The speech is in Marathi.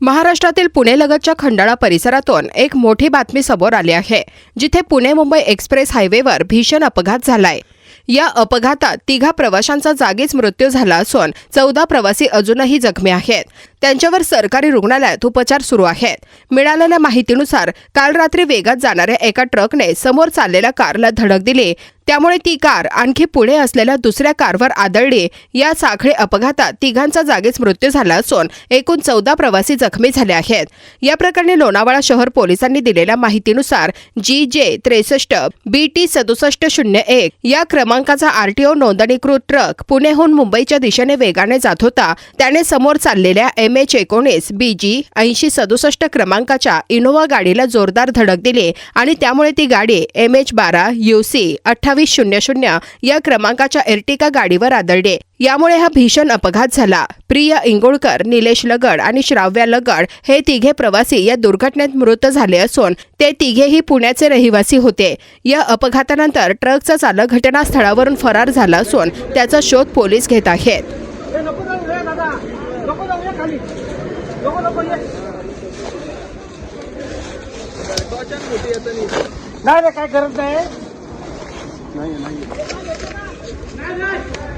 महाराष्ट्रातील पुणेलगतच्या खंडाळा परिसरातून एक मोठी बातमी समोर आली आहे जिथे पुणे मुंबई एक्सप्रेस हायवेवर भीषण अपघात झालाय. या अपघातात तिघा प्रवाशांचा जागीच मृत्यू झाला असून चौदा प्रवासी अजूनही जखमी आहेत. त्यांच्यावर सरकारी रुग्णालयात उपचार सुरू आहेत. मिळालेल्या माहितीनुसार काल रात्री वेगात जाणाऱ्या एका ट्रकने समोर चाललेल्या कारला धडक दिली. त्यामुळे ती कार आणखी पुढे असलेल्या दुसऱ्या कारवर आदळली. या साखळी अपघातात तिघांचा जागीच मृत्यू झाला असून एकूण चौदा प्रवासी जखमी झाले आहेत. या प्रकरणी लोणावळा शहर पोलिसांनी दिलेल्या माहितीनुसार जी जे त्रेसष्ट बी टी सदुसष्ट शून्य एक या क्रमांकाचा आरटीओ नोंदणीकृत ट्रक पुणेहून मुंबईच्या दिशेने वेगाने जात होता. त्याने समोर चाललेल्या एम एच एकोणीस बी जी ऐंशी सदुसष्ट क्रमांकाच्या इनोव्हा गाडीला जोरदार धडक दिली आणि त्यामुळे ती गाडी एम एच बारा यू सी अठ्ठावीस शून्य शून्य या क्रमांकाच्या एर्टिका गाडीवर आदळली. यामुळे हा भीषण अपघात झाला. प्रिय इंगोळकर निलेश लगड आणि श्राव्या लगड हे तिघे प्रवासी या दुर्घटनेत मृत झाले असून ते तिघेही पुण्याचे रहिवासी होते. या अपघातानंतर ट्रकचा चालक घटनास्थळावरून फरार झाला असून त्याचा शोध पोलीस घेत आहेत. नको जाऊ रे दादा नको जाऊ ये खाली नको नको ये नाही रे काय करत नाही नाही नाही